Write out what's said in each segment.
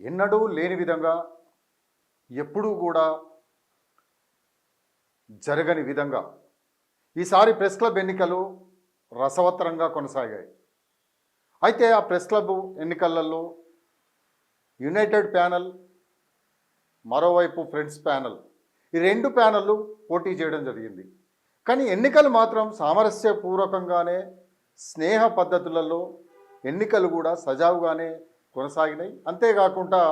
ఎన్నడూ లేని విధంగా ఎప్పుడూ కూడా జరగని విధంగా ఈసారి ప్రెస్ క్లబ్ ఎన్నికలు రసవత్తరంగా కొనసాగాయి. అయితే ఆ ప్రెస్ క్లబ్ ఎన్నికలలో యునైటెడ్ ప్యానల్ మరోవైపు ఫ్రెండ్స్ ప్యానల్ ఈ రెండు ప్యానళ్ళు పోటీ చేయడం జరిగింది. కానీ ఎన్నికలు మాత్రం సామరస్యపూర్వకంగానే స్నేహ పద్ధతులలో ఎన్నికలు కూడా సజావుగానే కొనసాగినాయి. అంతేకాకుండా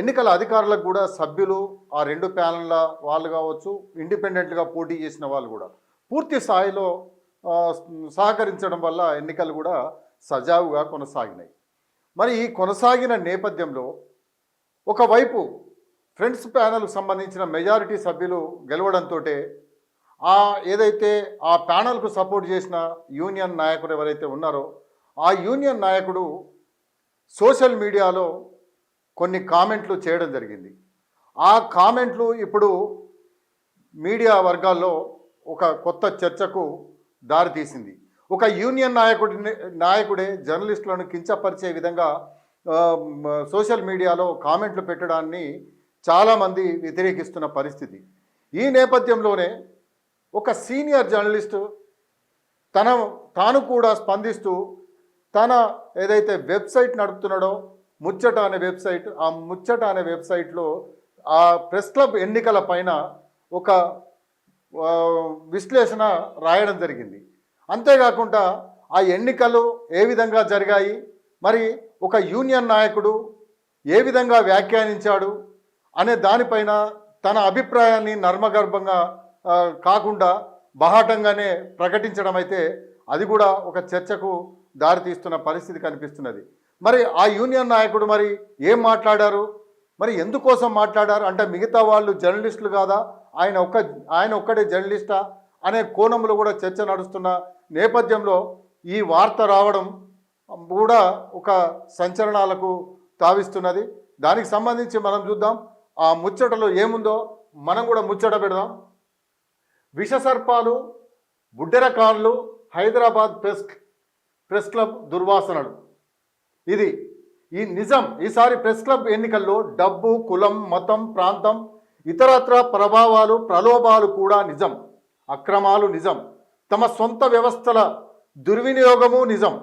ఎన్నికల అధికారులకు కూడా సభ్యులు ఆ రెండు ప్యానెల్ల వాళ్ళు కావచ్చు ఇండిపెండెంట్గా పోటీ చేసిన వాళ్ళు కూడా పూర్తి స్థాయిలో సహకరించడం వల్ల ఎన్నికలు కూడా సజావుగా కొనసాగినాయి. మరి ఈ కొనసాగిన నేపథ్యంలో ఒకవైపు ఫ్రెండ్స్ ప్యానల్కు సంబంధించిన మెజారిటీ సభ్యులు గెలవడంతో ఆ ఏదైతే ఆ ప్యానల్కు సపోర్ట్ చేసిన యూనియన్ నాయకుడు ఎవరైతే ఉన్నారో ఆ యూనియన్ నాయకుడు సోషల్ మీడియాలో కొన్ని కామెంట్లు చేయడం జరిగింది. ఆ కామెంట్లు ఇప్పుడు మీడియా వర్గాల్లో ఒక కొత్త చర్చకు దారితీసింది ఒక యూనియన్ నాయకుడి నాయకుడే జర్నలిస్టులను కించపరిచే విధంగా సోషల్ మీడియాలో కామెంట్లు పెట్టడాన్ని చాలామంది వ్యతిరేకిస్తున్న పరిస్థితి. ఈ నేపథ్యంలోనే ఒక సీనియర్ జర్నలిస్టు తన తాను కూడా స్పందిస్తూ తన ఏదైతే వెబ్సైట్ నడుపుతున్నాడో ముచ్చట అనే వెబ్సైట్ ఆ ముచ్చట అనే వెబ్సైట్లో ఆ ప్రెస్ క్లబ్ ఎన్నికల పైన ఒక విశ్లేషణ రాయడం జరిగింది. అంతేకాకుండా ఆ ఎన్నికలు ఏ విధంగా జరిగాయి మరి ఒక యూనియన్ నాయకుడు ఏ విధంగా వ్యాఖ్యానించాడు అనే దానిపైన తన అభిప్రాయాన్ని నర్మగర్భంగా కాకుండా బహాటంగానే ప్రకటించడం అయితే అది కూడా ఒక చర్చకు దారితీస్తున్న పరిస్థితి కనిపిస్తున్నది. మరి ఆ యూనియన్ నాయకుడు మరి ఏం మాట్లాడారు? మరి ఎందుకోసం మాట్లాడారు? అంటే మిగతా వాళ్ళు జర్నలిస్టులు కాదా? ఆయన ఒక్క ఆయన ఒక్కడే జర్నలిస్టా? అనే కోణంలో కూడా చర్చ నడుస్తున్న నేపథ్యంలో ఈ వార్త రావడం కూడా ఒక సంచలనాలకు తావిస్తున్నది. దానికి సంబంధించి మనం చూద్దాం. ఆ ముచ్చటలో ఏముందో మనం కూడా ముచ్చట పెడదాం. విషసర్పాలు బుడ్డెరకాన్లు హైదరాబాద్ పెస్క్ ప్రెస్ క్లబ్ దుర్వాసనలు. ఇది ఈ నిజం. ఈసారి ప్రెస్ క్లబ్ ఎన్నికల్లో డబ్బు కులం మతం ప్రాంతం ఇతరత్ర ప్రభావాలు ప్రలోభాలు కూడా నిజం. అక్రమాలు నిజం. తమ సొంత వ్యవస్థల దుర్వినియోగము నిజం.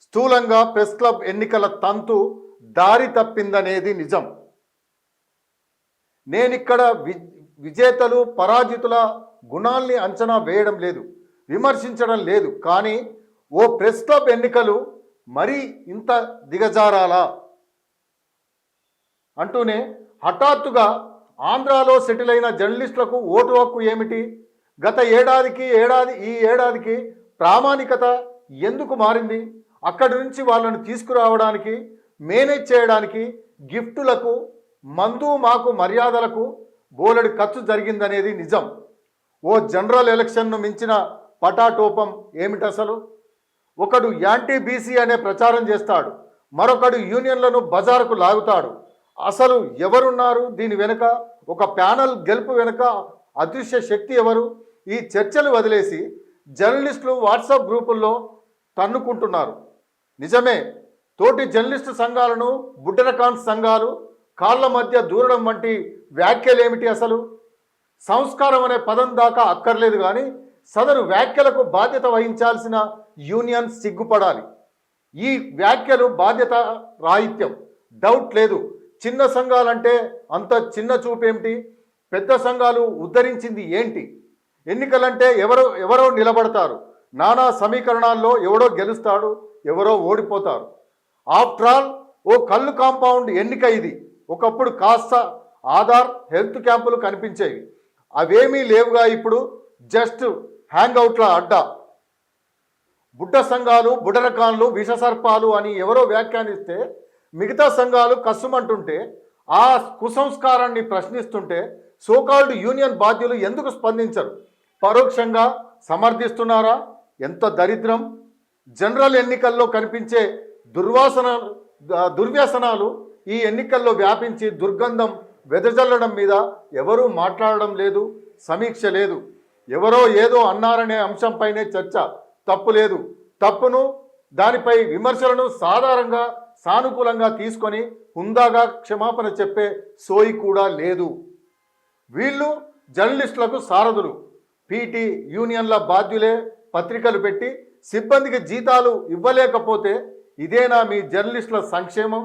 స్థూలంగా ప్రెస్ క్లబ్ ఎన్నికల తంతు దారి తప్పిందనేది నిజం. నేనిక్కడ వి విజేతలు పరాజితుల గుణాల్ని అంచనా వేయడం లేదు. విమర్శించడం లేదు. కానీ ఓ ప్రెస్ క్లబ్ ఎన్నికలు మరీ ఇంత దిగజారాలా? అంటూనే హఠాత్తుగా ఆంధ్రాలో సెటిల్ అయిన జర్నలిస్టులకు ఓటు హక్కు ఏమిటి? గత ఏడాదికి ఏడాది ఈ ఏడాదికి ప్రామాణికత ఎందుకు మారింది? అక్కడి నుంచి వాళ్ళను తీసుకురావడానికి మేనేజ్ చేయడానికి గిఫ్టులకు మందు మాకు మర్యాదలకు బోలెడు ఖర్చు జరిగిందనేది నిజం. ఓ జనరల్ ఎలక్షన్ను మించిన పటాటోపం ఏమిటసలు? ఒకడు యాంటీ బీసీ అనే ప్రచారం చేస్తాడు మరొకడు యూనియన్లను బజారుకు లాగుతాడు. అసలు ఎవరున్నారు దీని వెనుక? ఒక ప్యానల్ గెలుపు వెనుక అదృశ్య శక్తి ఎవరు? ఈ చర్చలు వదిలేసి జర్నలిస్టులు వాట్సాప్ గ్రూపుల్లో తన్నుకుంటున్నారు. నిజమే తోటి జర్నలిస్టు సంఘాలను బుడ్డరకాన్ సంఘాలు కాళ్ళ మధ్య దూరడం వంటి వ్యాఖ్యలేమిటి అసలు? సంస్కారం అనే పదం దాకా అక్కర్లేదు కానీ సదరు వ్యాఖ్యలకు బాధ్యత వహించాల్సిన యూనియన్ సిగ్గుపడాలి. ఈ వ్యాఖ్యలు బాధ్యత రాహిత్యం. డౌట్ లేదు. చిన్న సంఘాలంటే అంత చిన్న చూపేమిటి? పెద్ద సంఘాలు ఉద్ధరించింది ఏంటి? ఎన్నికలంటే ఎవరో ఎవరో నిలబడతారు. నానా సమీకరణాల్లో ఎవడో గెలుస్తాడు ఎవరో ఓడిపోతారు. ఆఫ్టర్ ఆల్ ఓ కళ్ళు కాంపౌండ్ ఎన్నిక ఇది. ఒకప్పుడు కాస్త ఆధార్ హెల్త్ క్యాంపులు కనిపించేవి. అవేమీ లేవుగా ఇప్పుడు జస్ట్ హ్యాంగ్అవుట్ల అడ్డా. బుడ్డ సంఘాలు బుడరకాన్లు విషసర్పాలు అని ఎవరో వ్యాఖ్యానిస్తే మిగతా సంఘాలు కసుమంటుంటే ఆ కుసంస్కారాన్ని ప్రశ్నిస్తుంటే సోకాల్డ్ యూనియన్ బాధ్యులు ఎందుకు స్పందించరు? పరోక్షంగా సమర్థిస్తున్నారా? ఎంత దరిద్రం! జనరల్ ఎన్నికల్లో కనిపించే దుర్వాసన దుర్వ్యసనాలు ఈ ఎన్నికల్లో వ్యాపించి దుర్గంధం వెదజల్లడం మీద ఎవరూ మాట్లాడడం లేదు సమీక్ష లేదు. ఎవరో ఏదో అన్నారనే అంశంపైనే చర్చ. తప్పు లేదు. తప్పును దానిపై విమర్శలను సాధారణంగా సానుకూలంగా తీసుకొని హుందాగా క్షమాపణ చెప్పే సోయి కూడా లేదు. వీళ్ళు జర్నలిస్టులకు సారథులు. పీటీ యూనియన్ల బాధ్యులే పత్రికలు పెట్టి సిబ్బందికి జీతాలు ఇవ్వలేకపోతే ఇదేనా మీ జర్నలిస్టుల సంక్షేమం?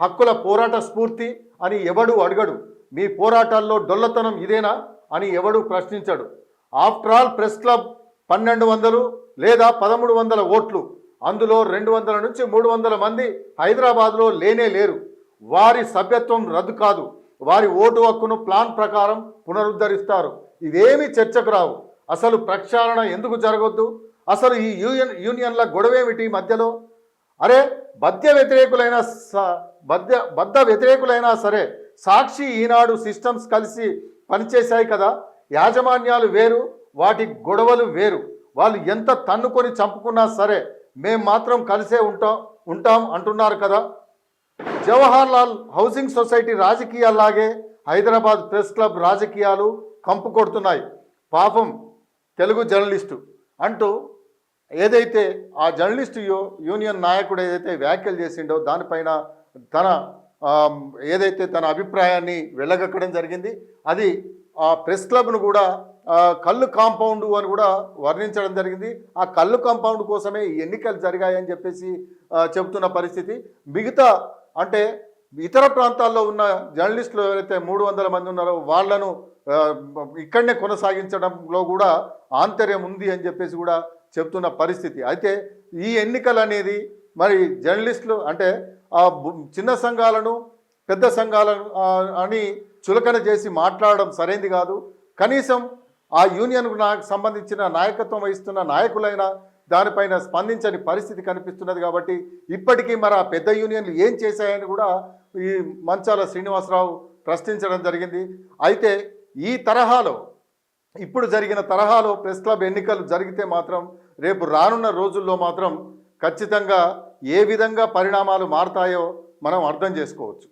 హక్కుల పోరాట స్ఫూర్తి అని ఎవడు అడగడు. మీ పోరాటాల్లో డొల్లతనం ఇదేనా అని ఎవడు ప్రశ్నించడు. ఆఫ్టర్ ఆల్ ప్రెస్ క్లబ్ పన్నెండు వందలు లేదా పదమూడు వందల ఓట్లు. అందులో రెండు వందల నుంచి మూడు వందల మంది హైదరాబాద్లో లేనే లేరు. వారి సభ్యత్వం రద్దు కాదు. వారి ఓటు హక్కును ప్లాన్ ప్రకారం పునరుద్ధరిస్తారు. ఇవేమీ చర్చకు రావు. అసలు ప్రక్షాళన ఎందుకు జరగొద్దు? అసలు ఈ యూనియన్ యూనియన్ల గొడవేమిటి మధ్యలో? అరే బద్య వ్యతిరేకులైన స- బద్య బద్ద వ్యతిరేకులైనా సరే సాక్షి ఈనాడు సిస్టమ్స్ కలిసి పనిచేశాయి కదా. యాజమాన్యాలు వేరు వాటి గొడవలు వేరు. వాళ్ళు ఎంత తన్నుకొని చంపుకున్నా సరే మేం మాత్రం కలిసే ఉంటాం ఉంటాం అంటున్నారు కదా. జవహర్ లాల్ హౌసింగ్ సొసైటీ రాజకీయాల్లాగే హైదరాబాద్ ప్రెస్ క్లబ్ రాజకీయాలు కంపు కొడుతున్నాయి. పాపం తెలుగు జర్నలిస్టు అంటూ ఏదైతే ఆ జర్నలిస్టు యూనియన్ నాయకుడు ఏదైతే వ్యాఖ్యలు చేసిండో దానిపైన తన ఏదైతే తన అభిప్రాయాన్ని వెళ్ళగక్కడం జరిగింది అది ఆ ప్రెస్ క్లబ్ను కూడా కళ్ళు కాంపౌండ్ అని కూడా వర్ణించడం జరిగింది. ఆ కళ్ళు కాంపౌండ్ కోసమే ఈ ఎన్నికలు జరిగాయని చెప్పేసి చెబుతున్న పరిస్థితి. మిగతా అంటే ఇతర ప్రాంతాల్లో ఉన్న జర్నలిస్టులు ఎవరైతే మూడు వందల మంది ఉన్నారో వాళ్ళను ఇక్కడనే కొనసాగించడంలో కూడా ఆంతర్యం ఉంది అని చెప్పేసి కూడా చెప్తున్న పరిస్థితి. అయితే ఈ ఎన్నికలు అనేది మరి జర్నలిస్టులు అంటే ఆ చిన్న సంఘాలను పెద్ద సంఘాలను అని చులకన చేసి మాట్లాడడం సరైంది కాదు. కనీసం ఆ యూనియన్కు నాకు సంబంధించిన నాయకత్వం వహిస్తున్న నాయకులైన దానిపైన స్పందించని పరిస్థితి కనిపిస్తున్నది కాబట్టి ఇప్పటికీ మరి ఆ పెద్ద యూనియన్లు ఏం చేశాయని కూడా ఈ మంచాల శ్రీనివాసరావు ప్రశ్నించడం జరిగింది. అయితే ఈ తరహాలో ఇప్పుడు జరిగిన తరహాలో ప్రెస్ క్లబ్ ఎన్నికలు జరిగితే మాత్రం రేపు రానున్న రోజుల్లో మాత్రం ఖచ్చితంగా ఏ విధంగా పరిణామాలు మారతాయో మనం అర్థం చేసుకోవచ్చు.